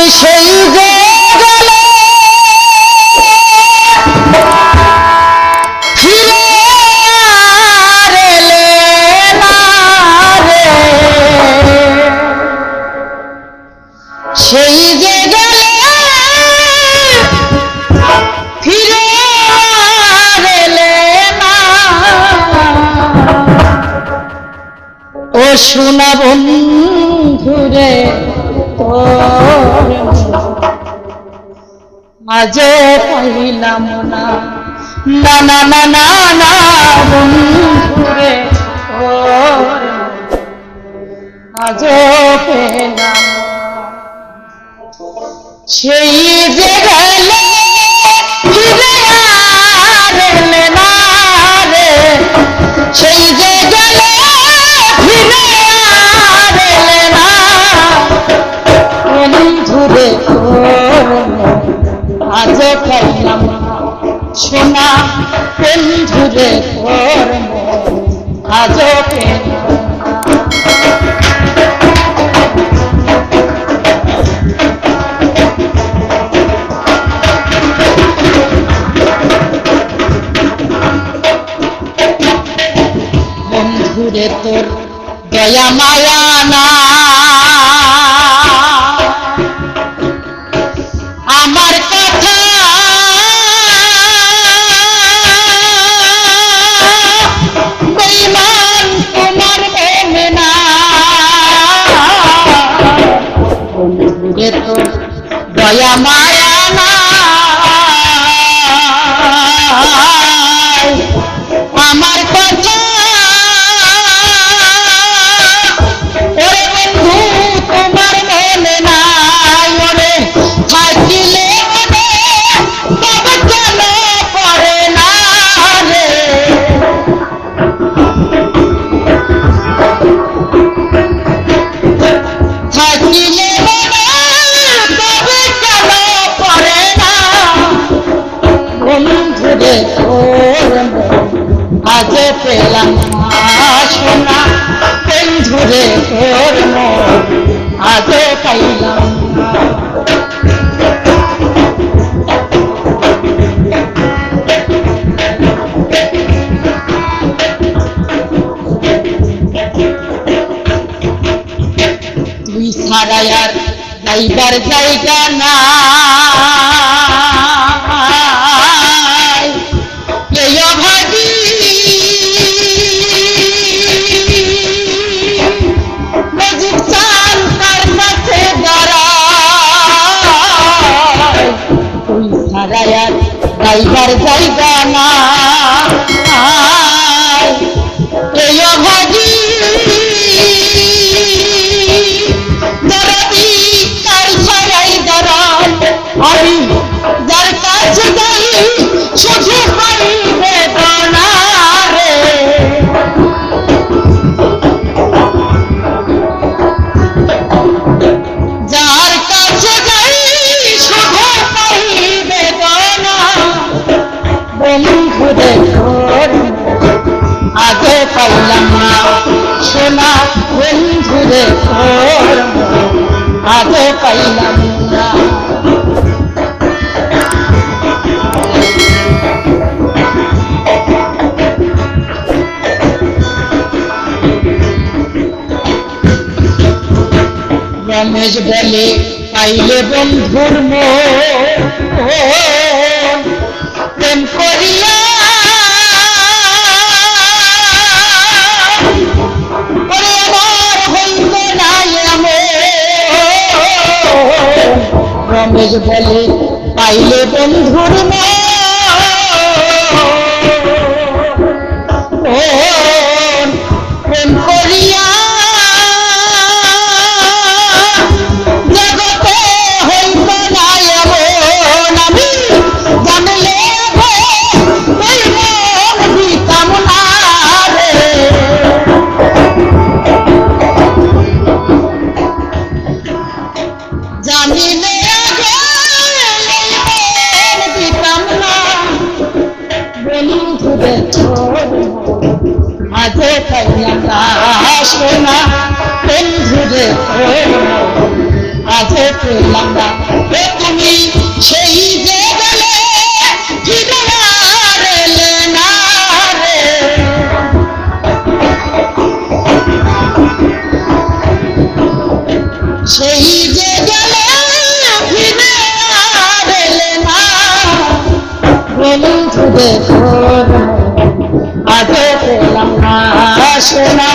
আমি সেই যে গেলে। সেই যে গেলে ফিরে আর ও সোনা বন্ধুরে মাঝে পাইলাম না। না না না না না বন্ধুরে মাঝে পেলাম সেই যে গেলে পেলাম না। বন্ধুরে তোর দয়া মায়া না বন্ধুরে তো দয়া মায়া না আজ পেলাম সোনা বন্ধুরে তোর আজ পাইলাম তুই আর যাইবার জায়গা না যাইবার জায়গা না বন্ধুরে আগে পাইলাম না। সোনা বন্ধুরে তোর আগে পাইলাম না। রমেশ বলে পাইলে বন্ধুর মন রমেশ বলে পাইলে বন্ধুর মন বন্ধুরে মাঝে পাইলাম না সোনা বন্ধুরে মাঝে পেলাম না এ তুমি সেই যে গেলে ফিরে আর এলে না রে সেই দেখো আগে পেলাম না সোনা